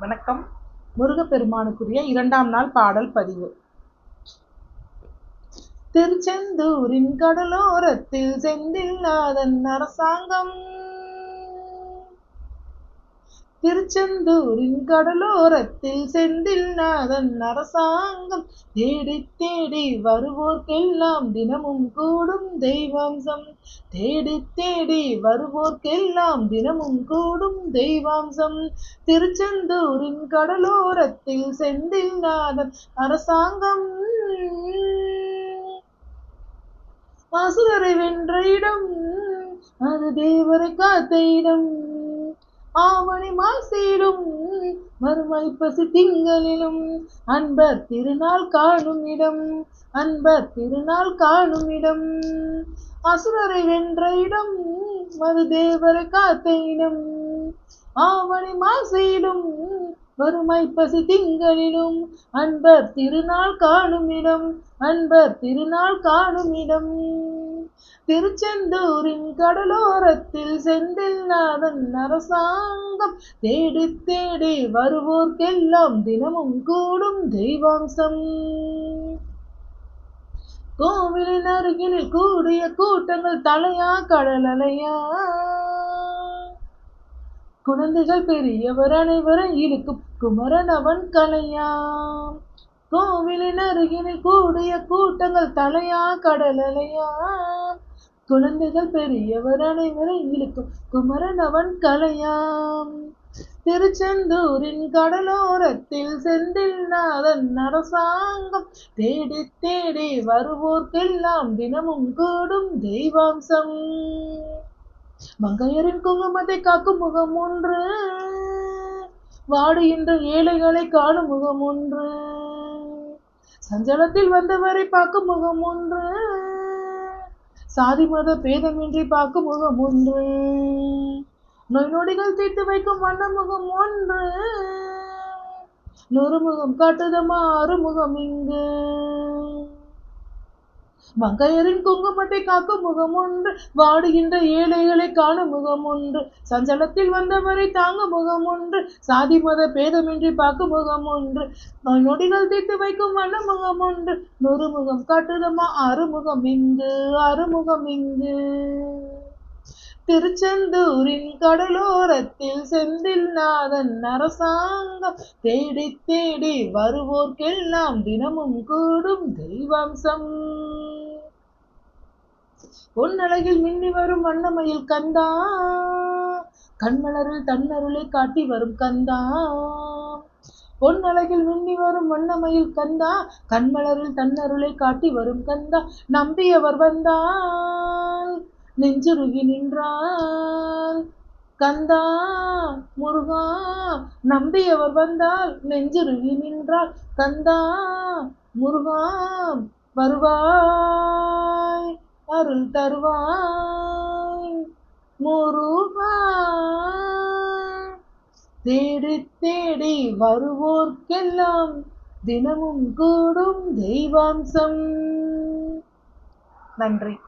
வணக்கம். முருகப்பெருமானுக்குரிய இரண்டாம் நாள் பாடல் பதிவு. திருச்செந்தூரின் கடலோரத்தில் செந்தில்லாதன் அரசாங்கம் திருச்செந்தூரின் கடலோரத்தில் செந்தில் நாதன் அரசாங்கம் தேடி தேடி வருவோர்க்கெல்லாம் தினமும் கூடும் தெய்வாம்சம். தேடி தேடி வருவோர்க்கெல்லாம் தினமும் கூடும் தெய்வாம்சம். திருச்செந்தூரின் கடலோரத்தில் செந்தில் நாதன் அரசாங்கம். அசுரரை வென்ற இடம் அது தேவரை காத்த இடம். ஆவணி மாசீடும் மறுமை பசி திங்களிலும் அன்பர் திருநாள் காணும் இடம். அன்பர் திருநாள் காணும் இடம். அசுரரை வென்ற இடம் மறுதேவரை காத்த இடம். ஆவணி மாசையிலும் வறுமை பசி திங்களிலும் அன்பர் திருநாள் காணும் இடம். அன்பர் திருநாள் காணும் இடம். திருச்செந்தூரின் கடலோரத்தில் செந்தில் நாதன் அரசாங்கம் தேடி தேடி வருவோர்க்கெல்லாம் தினமும் கூடும் தெய்வாம்சம். கோவிலின் அருகில் கூடிய கூட்டங்கள் தலையா கடலலையா குழந்தைகள் பெரியவர் அனைவரும் இழுக்கும் குமரன் அவன் கலையா? கோவிலின் அருகில் கூடிய கூட்டங்கள் தலையா கடலலையா குழந்தைகள் பெரியவர் அனைவரும் இழுக்கும்? குமரன் அவன் கலையாம். திருச்செந்தூரின் கடலோரத்தில் செந்தில் நாதன் அரசாங்கம். தேடி தேடி வருவோர்க்கெல்லாம் தினமும் கூடும் தெய்வாம்சம். மங்கையரின் குங்குமத்தை காக்கும் முகம் ஒன்று. வாடுகின்ற ஏழைகளை காணும் முகம் ஒன்று. சஞ்சலத்தில் வந்தவரை பார்க்கும் முகம் ஒன்று. சாதி மத பேதமின்றி பார்க்கும் முகம் ஒன்று. நோய் நொடிகள் தீர்த்து வைக்கும் வண்ண முகம் ஒன்று. நூறு முகம் காட்டுதமா முகம் இங்கு. மங்கையரின் குங்குமத்தை காக்கும் முகமொன்று வாடுகின்ற ஏழைகளை காணும் முகமொன்று சஞ்சலத்தில் வந்தவரை தாங்க முகமொன்று சாதி மத பேதமின்றி பார்க்கும் முகமொன்று நோய் நொடிகள் தீர்த்து வைக்கும் வண்ண முகமொன்று நூறு முகம் காட்டுதமா அறுமுகம் இங்கு அறுமுகம் இங்கு. திருச்செந்தூரின் கடலோரத்தில் செந்தில் நாதன் அரசாங்கம் தேடி தேடி வருவோர்க்கெல்லாம் தினமும் கூடும் தெய்வம்சம். பொன்னழகில் மின்னி வரும் வண்ணமயில் கந்தா. கண்மலரில் தன்னருளை காட்டி வரும் கந்தா. பொன்னழகில் மின்னி வரும் வண்ணமயில் கந்தா. கண்மலரில் தன்னருளை காட்டி வரும் கந்தா. நம்பியவர் வந்தால் நெஞ்சுருகி நின்றால் கந்தா. முருகா நம்பியவர் வந்தால் நெஞ்சுருகி நின்றால் கந்தா. முருகா வருவா அருள் தருவாய். முருகா தேடி தேடி வருவோர்க்கெல்லாம் தினமும் கூடும் தெய்வாம்சம். நன்றி.